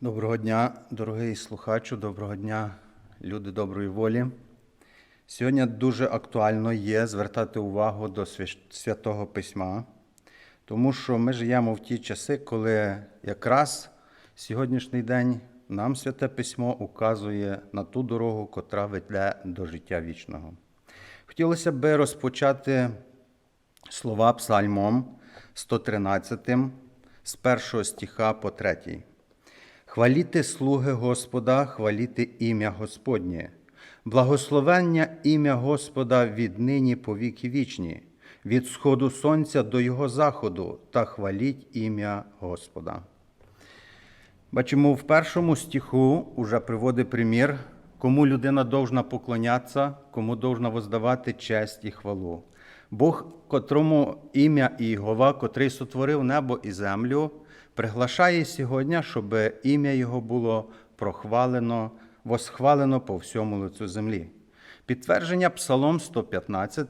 Доброго дня, дорогий слухачу, доброго дня, люди доброї волі. Сьогодні дуже актуально є звертати увагу до святого письма, тому що ми живемо в ті часи, коли якраз сьогоднішній день нам святе письмо указує на ту дорогу, котра веде до життя вічного. Хотілося би розпочати слова псальмом 113 з першого стиха по третій. Хваліте слуги Господа, хваліте ім'я Господнє, благословення ім'я Господа віднині по віки вічні, від сходу сонця до його заходу, та хваліть ім'я Господа. Бачимо, в першому стиху уже приводить примір, кому людина должна поклонятися, кому должна воздавати честь і хвалу. Бог, котрому ім'я Ієгова, котрий сотворив небо і землю, приглашає сьогодні, щоб ім'я Його було прохвалено, восхвалено по всьому лицю землі. Підтвердження Псалом 115,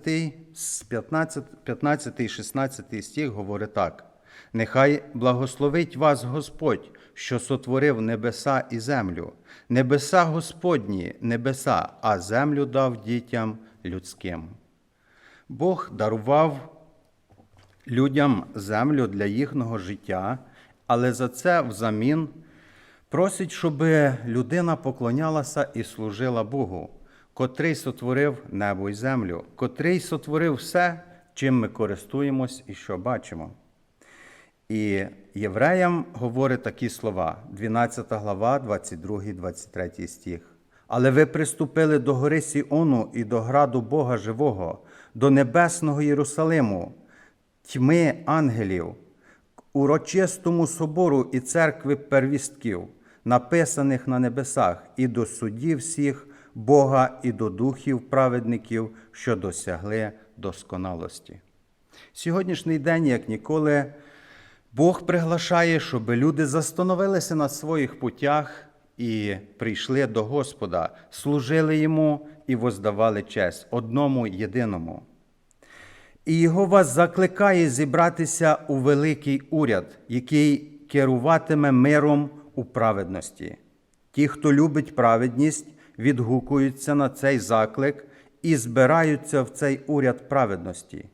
15, 15 і 16 стих говорить так. Нехай благословить вас Господь, що сотворив небеса і землю, небеса Господні, небеса, а землю дав дітям людським. Бог дарував людям землю для їхнього життя, але за це взамін просить, щоб людина поклонялася і служила Богу, котрий сотворив небо і землю, котрий сотворив все, чим ми користуємось і що бачимо. І євреям говорить такі слова, 12 глава, 22, 23 стих. Але ви приступили до гори Сіону і до граду Бога Живого, до небесного Єрусалиму, тьми ангелів, урочистому собору і церкви первістків, написаних на небесах, і до судів всіх Бога, і до духів праведників, що досягли досконалості. Сьогоднішній день, як ніколи, Бог приглашає, щоб люди застановилися на своїх путях і прийшли до Господа, служили йому і воздавали честь одному єдиному. І його вас закликає зібратися у великий уряд, який керуватиме миром у праведності. Ті, хто любить праведність, відгукуються на цей заклик і збираються в цей уряд праведності.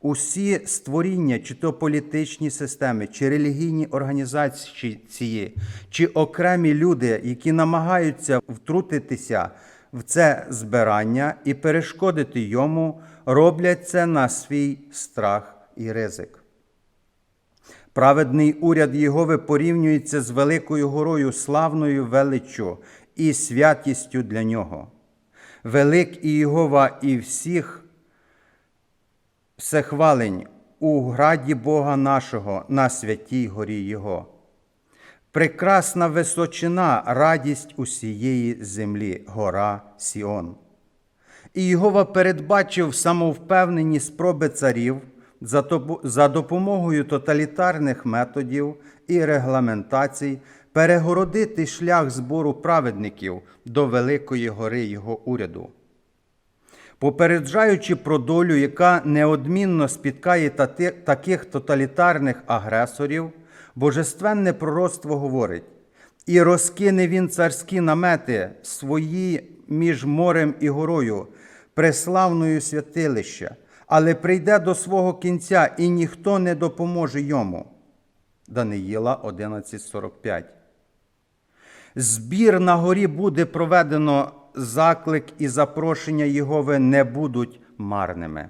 Усі створіння, чи то політичні системи, чи релігійні організації, чи окремі люди, які намагаються втрутитися в це збирання і перешкодити йому, роблять це на свій страх і ризик. Праведний уряд Єгови порівнюється з великою горою, славною величчю і святістю для нього. Велик і Єгова і всіх всехвалень у граді Бога нашого на святій горі Його. Прекрасна височина, радість усієї землі, гора Сіон. І Єгова передбачив самовпевнені спроби царів за допомогою тоталітарних методів і регламентацій перегородити шлях збору праведників до Великої гори Його уряду. Попереджаючи про долю, яка неодмінно спіткає таких тоталітарних агресорів, божественне пророцтво говорить: і розкине він царські намети свої між морем і горою, преславною святилища, але прийде до свого кінця, і ніхто не допоможе йому. Даниїла 11.45 Збір на горі буде проведено, заклик і запрошення Єгови не будуть марними.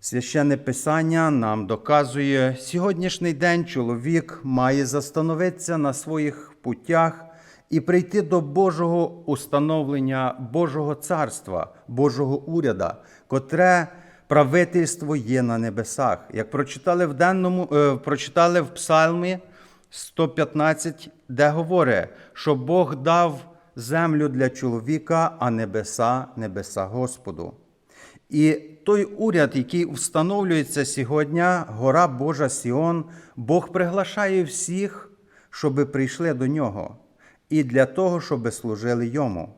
Священне Писання нам доказує, сьогоднішній день чоловік має застановитися на своїх путях і прийти до Божого установлення, Божого царства, Божого уряда, котре правительство є на небесах. Як прочитали в денному, е, прочитали в Псалмі 115, де говорить, що Бог дав землю для чоловіка, а небеса небеса Господу. І той уряд, який встановлюється сьогодні, гора Божа Сіон, Бог приглашає всіх, щоб прийшли до нього, і для того, щоб служили йому.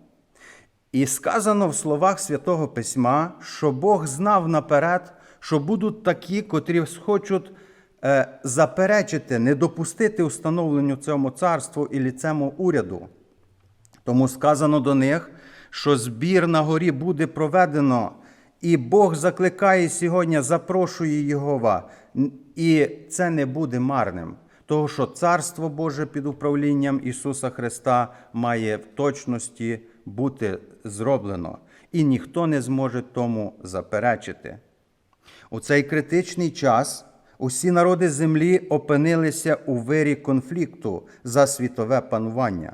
І сказано в словах Святого Письма, що Бог знав наперед, що будуть такі, котрі схочуть е, заперечити, не допустити установленню цьому царству і цьому уряду. Тому сказано до них, що збір на горі буде проведено, і Бог закликає сьогодні, запрошує Єгова, і це не буде марним. Того, що Царство Боже під управлінням Ісуса Христа має в точності бути зроблено, і ніхто не зможе тому заперечити. У цей критичний час усі народи землі опинилися у вирі конфлікту за світове панування.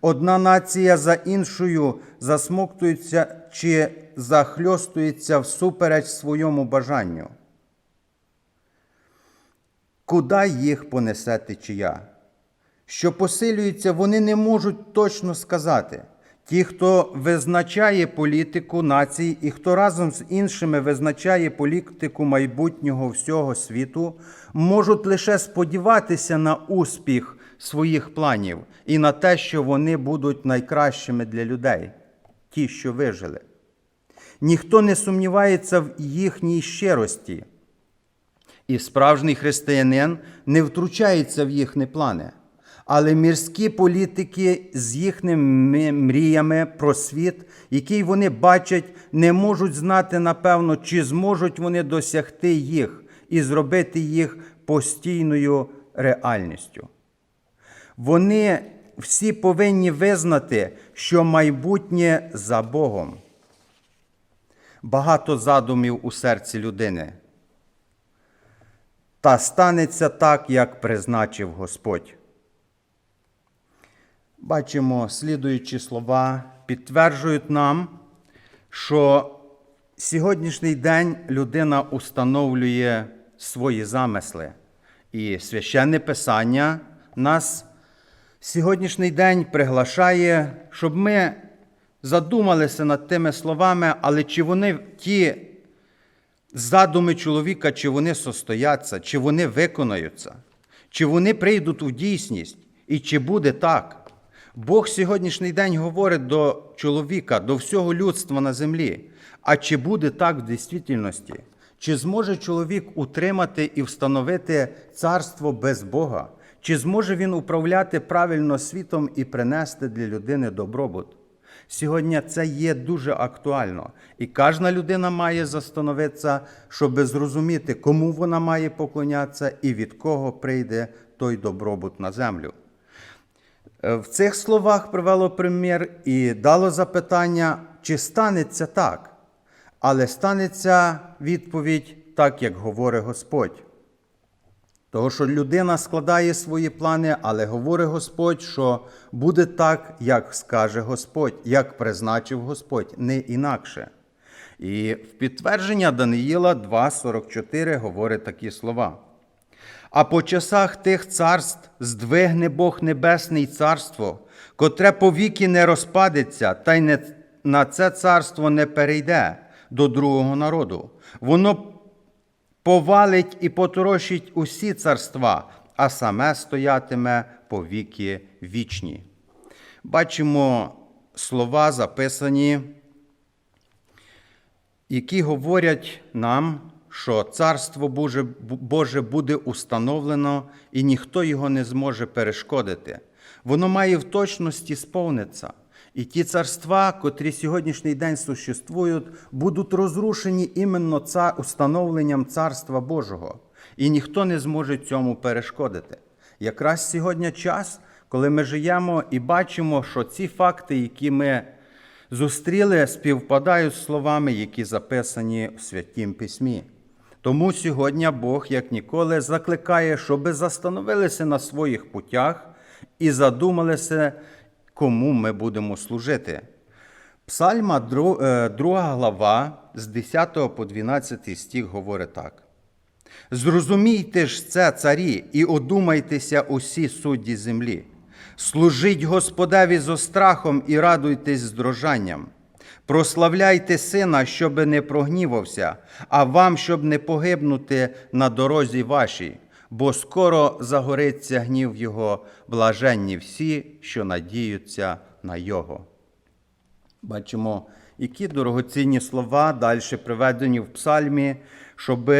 Одна нація за іншою засмоктується чи захльостується всупереч своєму бажанню. Куди їх понесе течія? Що посилюється, вони не можуть точно сказати. Ті, хто визначає політику націй і хто разом з іншими визначає політику майбутнього всього світу, можуть лише сподіватися на успіх своїх планів і на те, що вони будуть найкращими для людей, ті, що вижили. Ніхто не сумнівається в їхній щирості, і справжній християнин не втручається в їхні плани. Але мірські політики з їхніми мріями про світ, який вони бачать, не можуть знати напевно, чи зможуть вони досягти їх і зробити їх постійною реальністю. Вони всі повинні визнати, що майбутнє за Богом. Багато задумів у серці людини. Та станеться так, як призначив Господь. Бачимо, слідуючі слова підтверджують нам, що сьогоднішній день людина установлює свої замисли. І священне Писання нас сьогоднішній день приглашає, щоб ми задумалися над тими словами, але чи вони ті задуми чоловіка, чи вони состояться, чи вони виконаються, чи вони прийдуть у дійсність, і чи буде так. Бог сьогоднішній день говорить до чоловіка, до всього людства на землі. А чи буде так в дійсності? Чи зможе чоловік утримати і встановити царство без Бога? Чи зможе він управляти правильно світом і принести для людини добробут? Сьогодні це є дуже актуально, і кожна людина має застановитися, щоб зрозуміти, кому вона має поклонятися і від кого прийде той добробут на землю. Е, В цих словах привело примір і дало запитання, чи станеться так, але станеться відповідь так, як говорить Господь. Того, що людина складає свої плани, але говорить Господь, що буде так, як скаже Господь, як призначив Господь, не інакше. І в підтвердження Даниїла 2,44 говорить такі слова. А по часах тих царств здвигне Бог Небесний царство, котре повіки не розпадеться, та й не на це царство не перейде до другого народу. Воно повалить і поторощить усі царства, а саме стоятиме по віки вічні. Бачимо слова записані, які говорять нам, що Царство Боже буде установлено і ніхто його не зможе перешкодити. Воно має в точності сповнитися. І ті царства, котрі сьогоднішній день существують, будуть розрушені іменно цар, установленням Царства Божого. І ніхто не зможе цьому перешкодити. Якраз сьогодні час, коли ми живемо і бачимо, що ці факти, які ми зустріли, співпадають з словами, які записані в Святім Письмі. Тому сьогодні Бог, як ніколи, закликає, щоби застановилися на своїх путях і задумалися, кому ми будемо служити. Псальма, 2 глава, з 10 по 12 стих говорить так. Зрозумійте ж це, царі, і одумайтеся усі судді землі. Служіть Господеві зо страхом і радуйтесь з дрожанням. Прославляйте сина, щоби не прогнівався, а вам, щоб не погибнути на дорозі вашій, бо скоро загориться гнів Його, блаженні всі, що надіються на Його. Бачимо, які дорогоцінні слова далі приведені в псальмі, щоб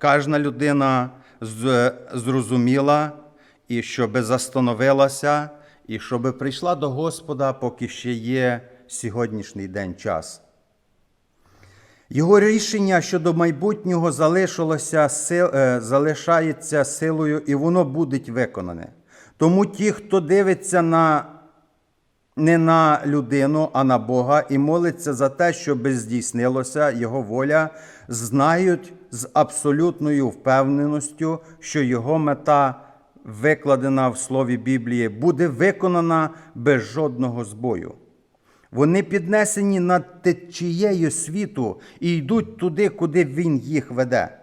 кожна людина зрозуміла і щоб застановилася, і щоб прийшла до Господа, поки ще є сьогоднішній день час. Його рішення щодо майбутнього залишилося, е, залишається силою, і воно буде виконане. Тому ті, хто дивиться на, не на людину, а на Бога, і молиться за те, щоб здійснилося Його воля, знають з абсолютною впевненістю, що Його мета, викладена в Слові Біблії, буде виконана без жодного збою. Вони піднесені над течією світу і йдуть туди, куди він їх веде.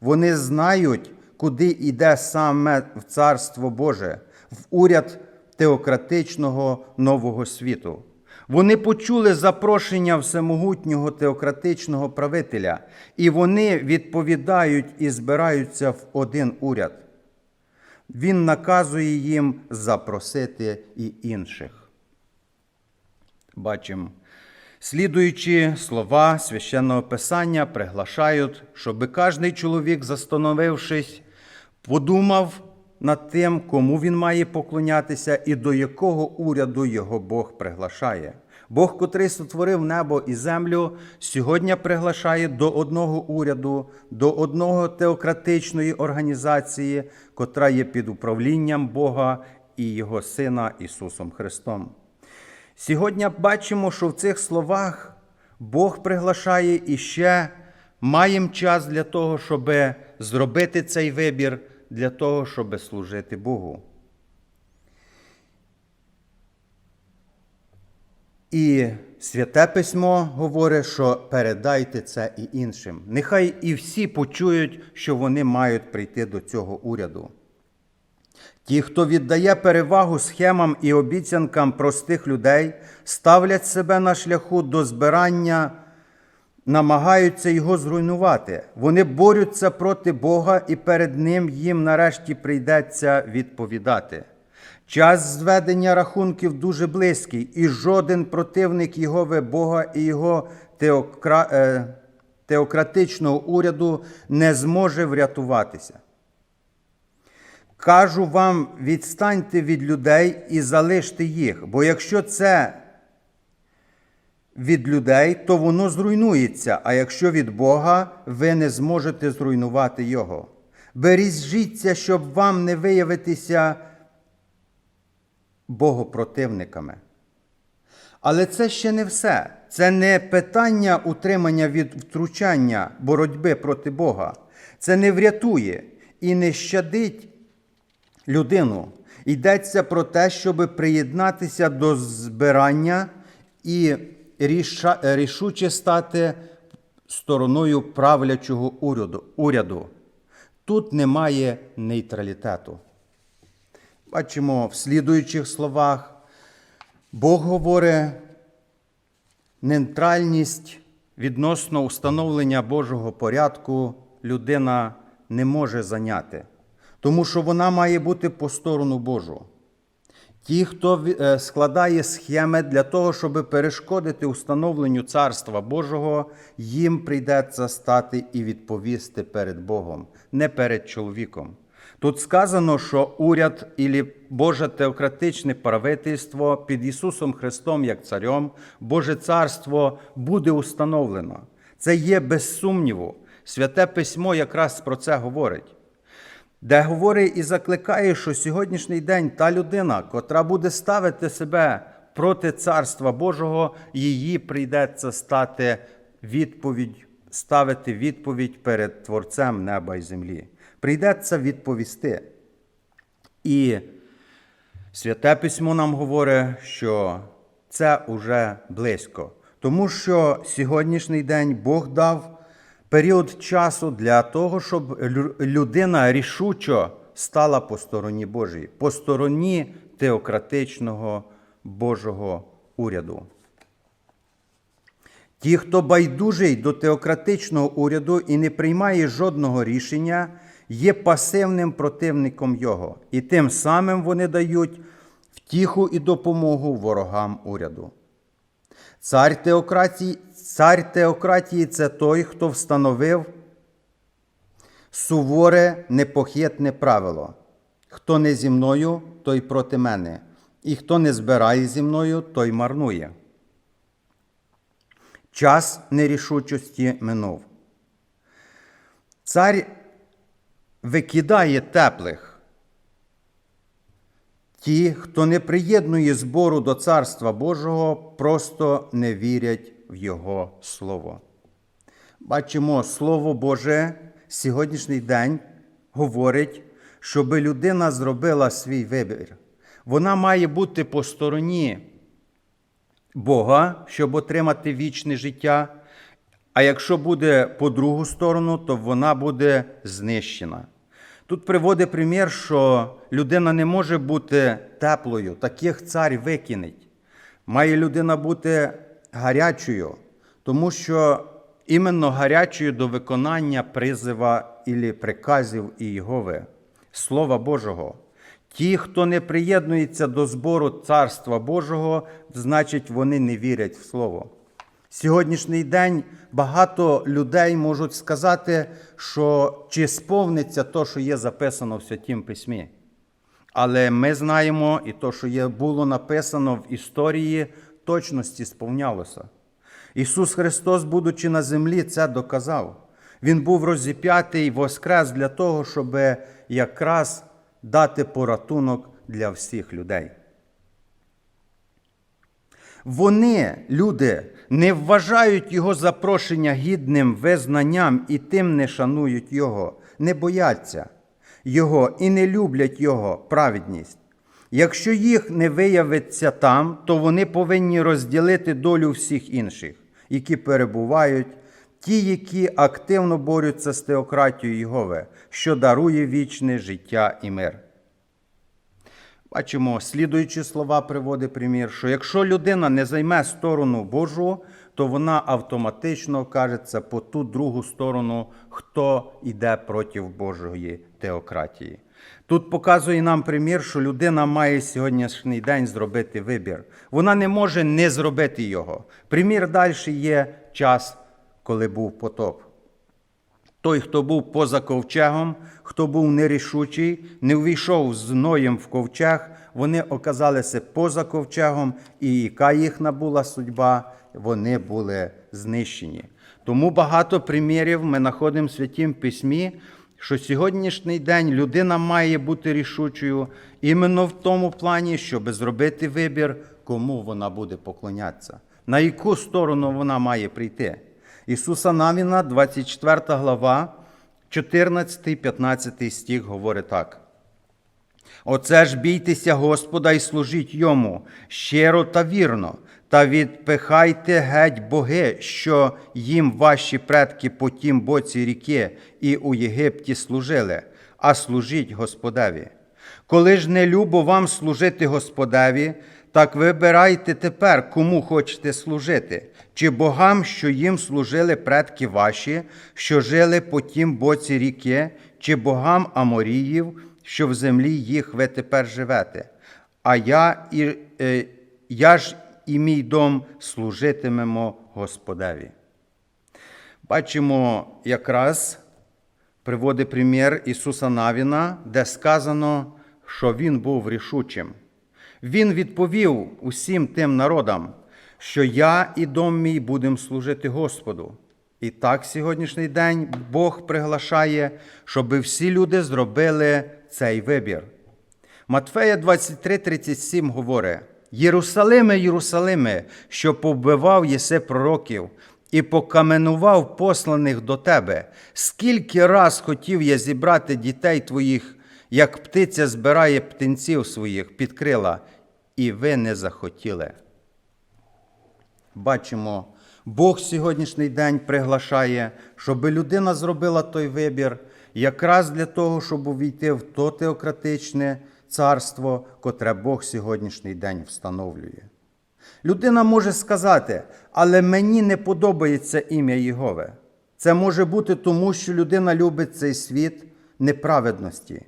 Вони знають, куди йде саме в Царство Боже, в уряд теократичного нового світу. Вони почули запрошення всемогутнього теократичного правителя, і вони відповідають і збираються в один уряд. Він наказує їм запросити і інших бачимо. Слідуючи слова священного Писання, приглашають, щоб кожний чоловік, застановившись, подумав над тим, кому він має поклонятися і до якого уряду його Бог приглашає. Бог, котрий сотворив небо і землю, сьогодні приглашає до одного уряду, до одного теократичної організації, котра є під управлінням Бога і Його Сина Ісусом Христом. Сьогодні бачимо, що в цих словах Бог приглашає і ще маємо час для того, щоб зробити цей вибір, для того, щоб служити Богу. І Святе Письмо говорить, що передайте це і іншим. Нехай і всі почують, що вони мають прийти до цього уряду. Ті, хто віддає перевагу схемам і обіцянкам простих людей, ставлять себе на шляху до збирання, намагаються його зруйнувати. Вони борються проти Бога, і перед Ним їм нарешті прийдеться відповідати. Час зведення рахунків дуже близький, і жоден противник Єгови Бога і його теокра... е, теократичного уряду не зможе врятуватися. Кажу вам, відстаньте від людей і залиште їх, бо якщо це від людей, то воно зруйнується, а якщо від Бога, ви не зможете зруйнувати його. Бережіться, щоб вам не виявитися богопротивниками. Але це ще не все. Це не питання утримання від втручання боротьби проти Бога. Це не врятує і не щадить людину. Йдеться про те, щоб приєднатися до збирання і рішуче стати стороною правлячого уряду. Тут немає нейтралітету. Бачимо в слідуючих словах, Бог говорить, нейтральність відносно установлення Божого порядку людина не може зайняти, тому що вона має бути по сторону Божу. Ті, хто е, складає схеми для того, щоб перешкодити установленню Царства Божого, їм прийдеться стати і відповісти перед Богом, не перед чоловіком. Тут сказано, що уряд і Боже теократичне правительство під Ісусом Христом як царем, Боже царство буде установлено. Це є без сумніву. Святе письмо якраз про це говорить де говорить і закликає, що сьогоднішній день та людина, котра буде ставити себе проти Царства Божого, її прийдеться стати відповідь, ставити відповідь перед Творцем неба і землі. Прийдеться відповісти. І Святе письмо нам говорить, що це уже близько, тому що сьогоднішній день Бог дав період часу для того, щоб людина рішучо стала по стороні Божій, по стороні теократичного Божого уряду. Ті, хто байдужий до теократичного уряду і не приймає жодного рішення, є пасивним противником його, і тим самим вони дають втіху і допомогу ворогам уряду. Цар теократії, цар теократії це той, хто встановив суворе, непохитне правило. Хто не зі мною, той проти мене, і хто не збирає зі мною, той марнує. Час нерішучості минув. Цар викидає теплих. Ті, хто не приєднує збору до Царства Божого, просто не вірять в Його Слово. Бачимо, Слово Боже сьогоднішній день говорить, щоб людина зробила свій вибір. Вона має бути по стороні Бога, щоб отримати вічне життя. А якщо буде по другу сторону, то вона буде знищена. Тут приводить примір, що людина не може бути теплою, таких цар викинеть. Має людина бути гарячою, тому що іменно гарячою до виконання призива і приказів Ієгови, Слова Божого. Ті, хто не приєднується до збору Царства Божого, значить, вони не вірять в Слово. Сьогоднішній день багато людей можуть сказати, що чи сповниться то, що є записано в Святім Письмі. Але ми знаємо, і то, що є, було написано в історії, точності сповнялося. Ісус Христос, будучи на землі, це доказав. Він був розіп'ятий воскрес для того, щоб якраз дати поратунок для всіх людей. Вони, люди, не вважають Його запрошення гідним визнанням і тим не шанують Його, не бояться Його і не люблять Його праведність. Якщо їх не виявиться там, то вони повинні розділити долю всіх інших, які перебувають, ті, які активно борються з теократією Єгови, що дарує вічне життя і мир. Бачимо, слідуючі слова приводить примір, що якщо людина не займе сторону Божу, то вона автоматично кажеться по ту другу сторону, хто йде проти Божої теократії. Тут показує нам примір, що людина має сьогоднішній день зробити вибір. Вона не може не зробити його. Примір далі є час, коли був потоп. Той, хто був поза ковчегом, хто був нерішучий, не увійшов з Ноєм в ковчег, вони оказалися поза ковчегом, і яка їхня була судьба, вони були знищені. Тому багато примірів ми знаходимо в Святім Письмі, що сьогоднішній день людина має бути рішучою іменно в тому плані, щоб зробити вибір, кому вона буде поклонятися, на яку сторону вона має прийти. Ісуса Навіна, 24 глава, 14-15 стих говорить так. Оце ж бійтеся Господа і служіть йому щиро та вірно, та відпихайте геть боги, що їм ваші предки по тім боці ріки і у Єгипті служили, а служіть Господеві. Коли ж не любо вам служити Господеві, так вибирайте тепер, кому хочете служити, чи богам, що їм служили предки ваші, що жили по тім боці ріки, чи богам Аморіїв, що в землі їх ви тепер живете. А я, і, е, я ж і мій дом служитимемо Господеві. Бачимо якраз приводить примір Ісуса Навіна, де сказано, що Він був рішучим. Він відповів усім тим народам, що я і дом мій будемо служити Господу. І так сьогоднішній день Бог приглашає, щоб всі люди зробили цей вибір. Матфея 23:37 говорить: Єрусалиме, Єрусалиме, що повбивав єси пророків і покаменував посланих до тебе, скільки раз хотів я зібрати дітей твоїх, як птиця збирає птенців своїх під крила, і ви не захотіли. Бачимо, Бог сьогоднішній день приглашає, щоб людина зробила той вибір, якраз для того, щоб увійти в то теократичне царство, котре Бог сьогоднішній день встановлює. Людина може сказати, але мені не подобається ім'я Єгове. Це може бути тому, що людина любить цей світ неправедності.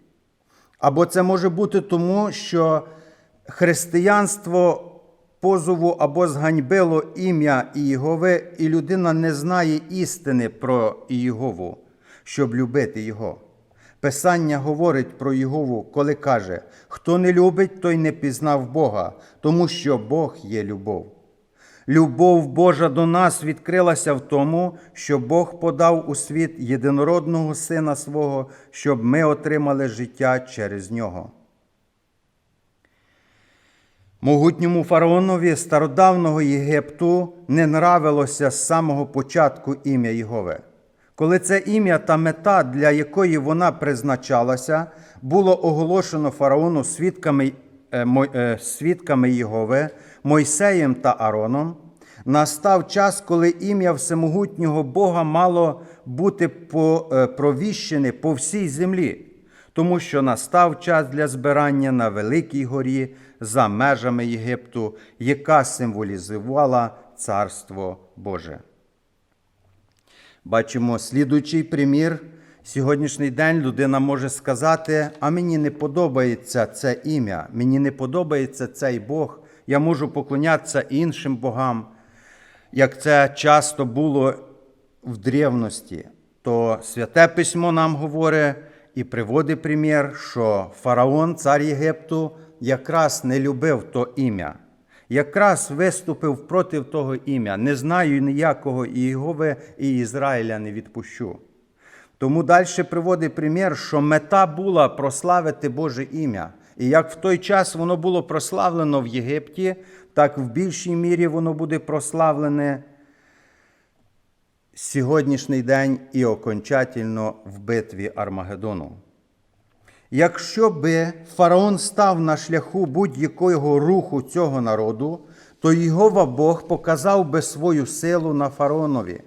Або це може бути тому, що християнство позову або зганьбило ім'я Ієгови, і людина не знає істини про Ієгову, щоб любити Його. Писання говорить про Єгову, коли каже: хто не любить, той не пізнав Бога, тому що Бог є любов. Любов Божа до нас відкрилася в тому, що Бог подав у світ єдинородного Сина свого, щоб ми отримали життя через нього. Могутньому фараонові стародавного Єгипту не нравилося з самого початку ім'я Єгове. Коли це ім'я та мета, для якої вона призначалася, було оголошено фараону свідками, е, е, свідками Єгове, Мойсеєм та Ароном, настав час, коли ім'я всемогутнього Бога мало бути е, провіщене по всій землі, тому що настав час для збирання на Великій горі за межами Єгипту, яка символізувала Царство Боже. Бачимо слідуючий примір. Сьогоднішній день людина може сказати: а мені не подобається це ім'я, мені не подобається цей Бог, я можу поклонятися іншим богам. Як це часто було в древності, то святе письмо нам говорить і приводить примір, що фараон, цар Єгипту, якраз не любив то ім'я, якраз виступив проти того ім'я. Не знаю ніякого і Єгови, і Ізраїля не відпущу. Тому далі приводить примір, що мета була прославити Боже ім'я. І як в той час воно було прославлено в Єгипті, так в більшій мірі воно буде прославлене сьогоднішній день і окончательно в битві Армагеддону. Якщо би фараон став на шляху будь-якого руху цього народу, то Єгова Бог показав би свою силу на фараонові,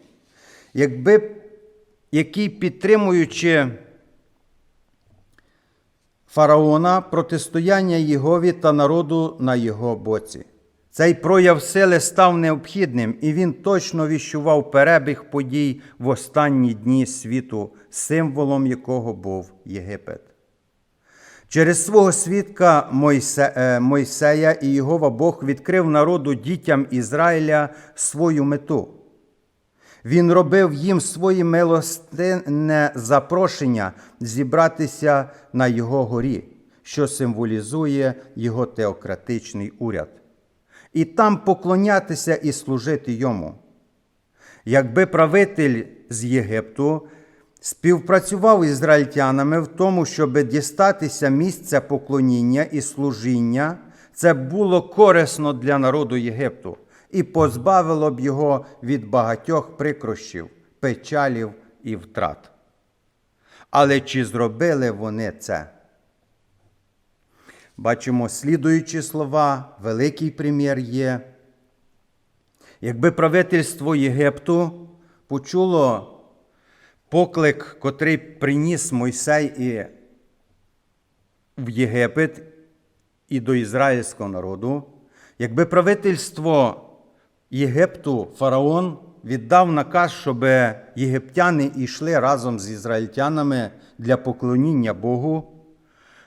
якби який, підтримуючи фараона, протистояння Єгові та народу на його боці. Цей прояв сили став необхідним, і він точно віщував перебіг подій в останні дні світу, символом якого був Єгипет. Через свого свідка е, Мойсея і Єгова Бог відкрив народу дітям Ізраїля свою мету. Він робив їм своє милостинне запрошення зібратися на його горі, що символізує його теократичний уряд, і там поклонятися і служити йому. Якби правитель з Єгипту співпрацював із ізраїльтянами в тому, щоб дістатися місця поклоніння і служіння, це було корисно для народу Єгипту і позбавило б його від багатьох прикрощів, печалів і втрат. Але чи зробили вони це? Бачимо слідуючі слова, великий примір є. Якби правительство Єгипту почуло поклик, котрий приніс Мойсей і в Єгипет і до ізраїльського народу, якби правительство Єгипту, фараон, віддав наказ, щоб єгиптяни йшли разом з ізраїльтянами для поклоніння Богу,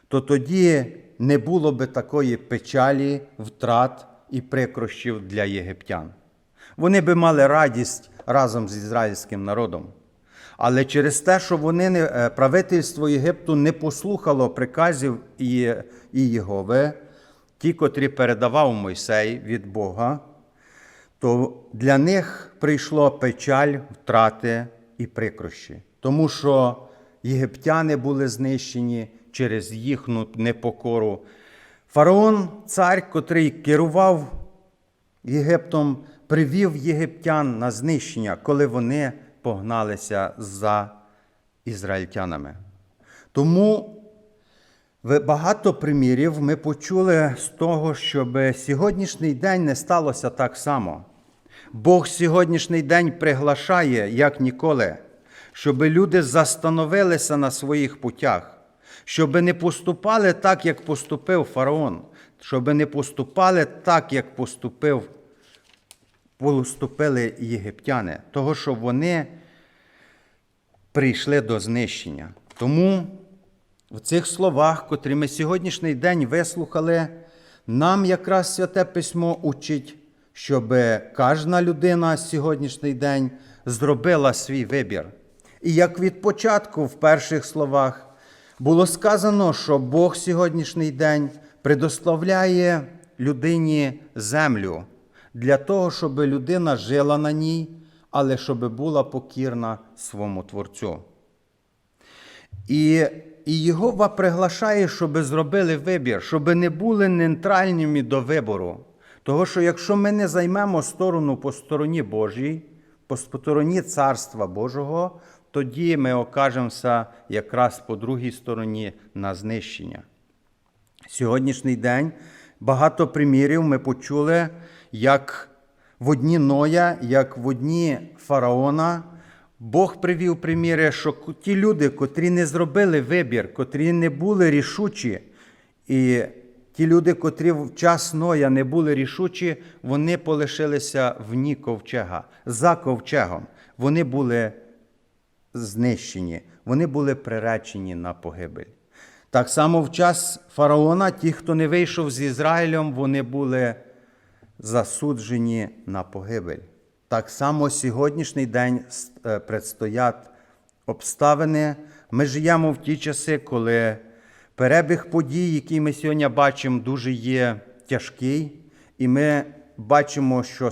то тоді не було би такої печалі, втрат і прикрощів для єгиптян. Вони би мали радість разом з ізраїльським народом. Але через те, що вони не, е, правительство Єгипту не послухало приказів і, Єгови, ті, котрі передавав Мойсей від Бога, то для них прийшло печаль, втрати і прикрощі, тому що єгиптяни були знищені через їхню непокору. Фараон, цар, котрий керував Єгиптом, привів єгиптян на знищення, коли вони погналися за ізраїльтянами. Тому багато примірів ми почули з того, щоб сьогоднішній день не сталося так само. Бог сьогоднішній день приглашає, як ніколи, щоб люди застановилися на своїх путях, щоб не поступали так, як поступив фараон, щоб не поступали так, як поступив, поступили єгиптяни, того, що вони прийшли до знищення. Тому в цих словах, котрі ми сьогоднішній день вислухали, нам якраз святе письмо учить, щоб кожна людина сьогоднішній день зробила свій вибір. І як від початку, в перших словах, було сказано, що Бог сьогоднішній день предоставляє людині землю для того, щоб людина жила на ній, але щоб була покірна своєму Творцю. І, і Єгова приглашає, щоб зробили вибір, щоб не були нейтральними до вибору. Того, що якщо ми не займемо сторону по стороні Божій, по стороні Царства Божого, тоді ми окажемося якраз по другій стороні на знищення. Сьогоднішній день багато примірів ми почули, як в одні Ноя, як в одні фараона. Бог привів приміри, що ті люди, котрі не зробили вибір, котрі не були рішучі, і ті люди, котрі в час Ноя не були рішучі, вони полишилися вні ковчега, за ковчегом. Вони були знищені, вони були приречені на погибель. Так само в час фараона, ті, хто не вийшов з Ізраїлем, вони були засуджені на погибель. Так само сьогоднішній день е, предстоять обставини. Ми живемо в ті часи, коли перебіг подій, який ми сьогодні бачимо, дуже є тяжкий, і ми бачимо, що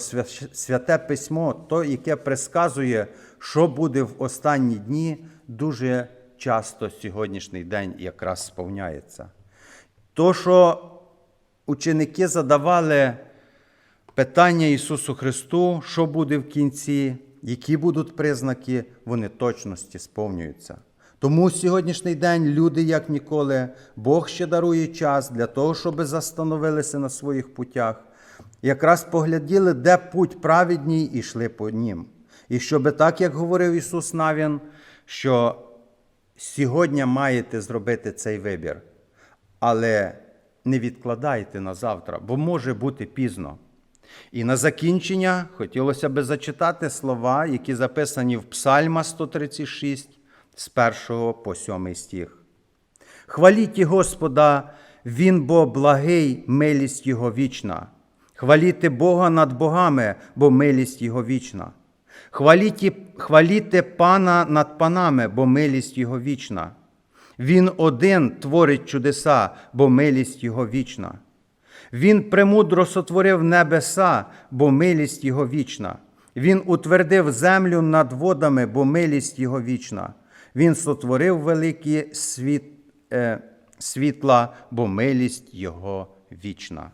святе письмо, то, яке предсказує, що буде в останні дні, дуже часто сьогоднішній день якраз сповняється. То, що ученики задавали питання Ісусу Христу, що буде в кінці, які будуть признаки, вони точності сповнюються. Тому сьогоднішній день люди, як ніколи, Бог ще дарує час для того, щоб застановилися на своїх путях, якраз погляділи, де путь праведній, і йшли по нім. І щоб так, як говорив Ісус Навін, що сьогодні маєте зробити цей вибір, але не відкладайте на завтра, бо може бути пізно. І на закінчення хотілося би зачитати слова, які записані в Псальма 136 з 1 по 7 стих. Хваліть Господа, Він бо благий, милість Його вічна. Хваліте Бога над богами, бо милість Його вічна. Хваліте, хваліте Пана над панами, бо милість Його вічна. Він один творить чудеса, бо милість Його вічна. Він премудро сотворив небеса, бо милість Його вічна. Він утвердив землю над водами, бо милість Його вічна. Він сотворив великі світ, е, світла, бо милість Його вічна.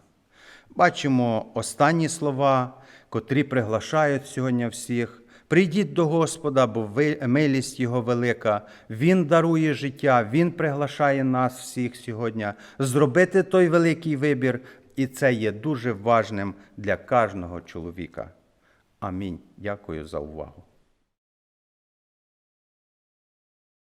Бачимо останні слова, котрі приглашають сьогодні всіх. Прийдіть до Господа, бо милість Його велика. Він дарує життя, Він приглашає нас всіх сьогодні зробити той великий вибір, і це є дуже важним для кожного чоловіка. Амінь. Дякую за увагу.